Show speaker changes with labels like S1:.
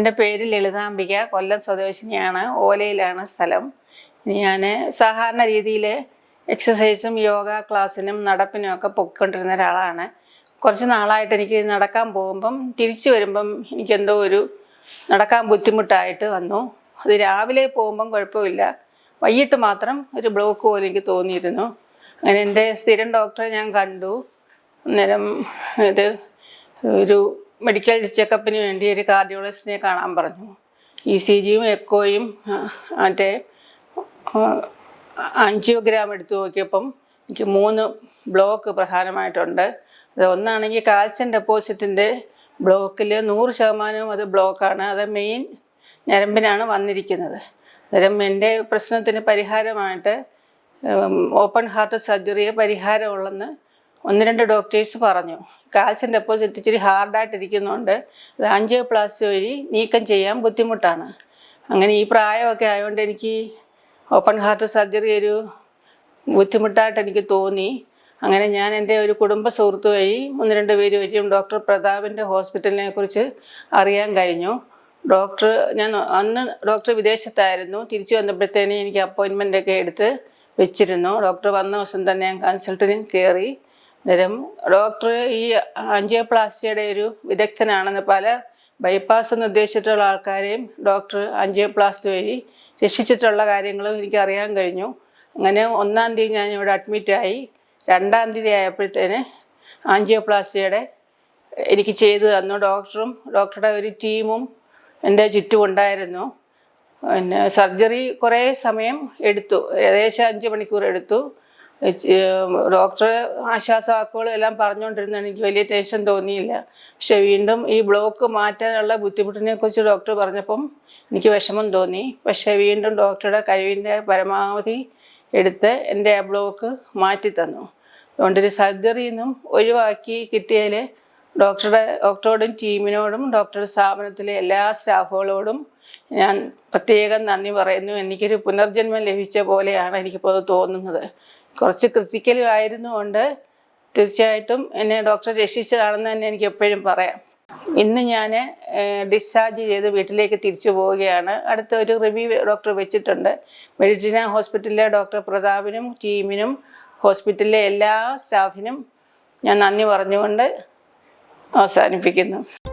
S1: എന്റെ പേര് ലളിതാംബിക. കൊല്ലം സ്വദേശിനിയാണ്. ഓലയിലാണ് സ്ഥലം. ഞാൻ സാധാരണ രീതിയിൽ എക്സസൈസും യോഗ ക്ലാസ്സിനും നടപ്പിനും ഒക്കെ പൊയ്ക്കൊണ്ടിരുന്ന ഒരാളാണ്. കുറച്ച് നാളായിട്ട് എനിക്ക് നടക്കാൻ പോകുമ്പം തിരിച്ചു വരുമ്പം എനിക്കെന്തോ ഒരു നടക്കാൻ ബുദ്ധിമുട്ടായിട്ട് വന്നു. അത് രാവിലെ പോകുമ്പം കുഴപ്പമില്ല. വൈകിട്ട് മാത്രം ഒരു ബ്ലോക്ക് പോലെ എനിക്ക് തോന്നിയിരുന്നു. അങ്ങനെ എന്റെ സ്ഥിരം ഡോക്ടറെ ഞാൻ കണ്ടു. അന്നേരം ഇത് ഒരു മെഡിക്കൽ ചെക്കപ്പിന് വേണ്ടി ഒരു കാർഡിയോളജിസ്റ്റിനെ കാണാൻ പറഞ്ഞു. ഇ സി ജിയും എക്കോയും മറ്റേ അഞ്ചിയോഗ്രാം എടുത്തു നോക്കിയപ്പം എനിക്ക് മൂന്ന് ബ്ലോക്ക് പ്രധാനമായിട്ടുണ്ട്. അത് ഒന്നാണെങ്കിൽ കാൽസ്യം ഡെപ്പോസിറ്റിന്റെ ബ്ലോക്കിൽ നൂറ് ശതമാനവും അത് ബ്ലോക്കാണ് അത് മെയിൻ ഞരമ്പിനാണ് വന്നിരിക്കുന്നത്. അന്നേരം എന്റെ പ്രശ്നത്തിന് പരിഹാരമായിട്ട് ഓപ്പൺ ഹാർട്ട് സർജറിയെ പരിഹാരമുള്ളെന്ന് ഒന്ന് രണ്ട് ഡോക്ടേഴ്സ് പറഞ്ഞു. കാൽസ്യം ഡെപ്പോസിറ്റ് ഇച്ചിരി ഹാർഡായിട്ടിരിക്കുന്നതുകൊണ്ട് അത് ആൻജിയോപ്ലാസ്റ്റി വഴി നീക്കം ചെയ്യാൻ ബുദ്ധിമുട്ടാണ്. അങ്ങനെ ഈ പ്രായമൊക്കെ ആയതുകൊണ്ട് എനിക്ക് ഓപ്പൺ ഹാർട്ട് സർജറി ഒരു ബുദ്ധിമുട്ടായിട്ട് എനിക്ക് തോന്നി. അങ്ങനെ ഞാൻ എന്റെ ഒരു കുടുംബ സുഹൃത്ത് വഴി ഒന്ന് രണ്ട് പേര് വഴിയും ഡോക്ടർ പ്രതാപിന്റെ ഹോസ്പിറ്റലിനെ കുറിച്ച് അറിയാൻ കഴിഞ്ഞു. ഡോക്ടർ ഞാൻ അന്ന് ഡോക്ടർ വിദേശത്തായിരുന്നു. തിരിച്ചു വന്നപ്പോഴത്തേനും എനിക്ക് അപ്പോയിൻമെന്റ് ഒക്കെ എടുത്ത് വെച്ചിരുന്നു. ഡോക്ടർ വന്ന ദിവസം തന്നെ ഞാൻ കൺസൾട്ടിന് കയറി. അന്നേരം ഡോക്ടർ ഈ ആഞ്ചിയോപ്ലാസ്റ്റിയുടെ ഒരു വിദഗ്ധനാണെന്ന് പല ബൈപ്പാസ് എന്ന് ഉദ്ദേശിച്ചിട്ടുള്ള ആൾക്കാരെയും ഡോക്ടർ ആൻജിയോപ്ലാസ്റ്റി വഴി രക്ഷിച്ചിട്ടുള്ള കാര്യങ്ങളും എനിക്ക് അറിയാൻ കഴിഞ്ഞു. അങ്ങനെ ഒന്നാം തീയതി ഞാൻ ഇവിടെ അഡ്മിറ്റായി രണ്ടാം തീയതി ആയപ്പോഴത്തേന് ആഞ്ചിയോപ്ലാസ്റ്റിയുടെ എനിക്ക് ചെയ്തു തന്നു. ഡോക്ടറും ഡോക്ടറുടെ ഒരു ടീമും എന്റെ ചുറ്റും ഉണ്ടായിരുന്നു. പിന്നെ സർജറി കുറേ സമയം എടുത്തു. ഏകദേശം അഞ്ച് മണിക്കൂർ എടുത്തു. ഡോക്ടർ ആശ്വാസവാക്കുകളും എല്ലാം പറഞ്ഞുകൊണ്ടിരുന്നതാണ് എനിക്ക് വലിയ ടെൻഷൻ തോന്നിയില്ല. പക്ഷെ വീണ്ടും ഈ ബ്ലോക്ക് മാറ്റാനുള്ള ബുദ്ധിമുട്ടിനെ കുറിച്ച് ഡോക്ടർ പറഞ്ഞപ്പം എനിക്ക് വിഷമം തോന്നി. പക്ഷേ വീണ്ടും ഡോക്ടറുടെ കഴിവിന്റെ പരമാവധി എടുത്ത് എന്റെ ആ ബ്ലോക്ക് മാറ്റി തന്നു അതുകൊണ്ടൊരു സർജറിയിൽ നിന്നും ഒഴിവാക്കി കിട്ടിയതിൽ ഡോക്ടറുടെ ഡോക്ടറോടും ടീമിനോടും ഡോക്ടറുടെ സ്ഥാപനത്തിലെ എല്ലാ സ്റ്റാഫുകളോടും ഞാൻ പ്രത്യേകം നന്ദി പറയുന്നു. എനിക്കൊരു പുനർജന്മം ലഭിച്ച പോലെയാണ് എനിക്കിപ്പോൾ അത് തോന്നുന്നത്. കുറച്ച് ക്രിറ്റിക്കലും ആയിരുന്നുകൊണ്ട് തീർച്ചയായിട്ടും എന്നെ ഡോക്ടർ രക്ഷിച്ചതാണെന്ന് തന്നെ എനിക്ക് എപ്പോഴും പറയാം. ഇന്ന് ഞാൻ ഡിസ്ചാർജ് ചെയ്ത് വീട്ടിലേക്ക് തിരിച്ചു പോവുകയാണ്. അടുത്ത ഒരു റിവ്യൂ ഡോക്ടർ വെച്ചിട്ടുണ്ട്. മെഡിറ്റിന ഹോസ്പിറ്റലിലെ ഡോക്ടർ പ്രതാപിനും ടീമിനും ഹോസ്പിറ്റലിലെ എല്ലാ സ്റ്റാഫിനും ഞാൻ നന്ദി പറഞ്ഞുകൊണ്ട് അവസാനിപ്പിക്കുന്നു.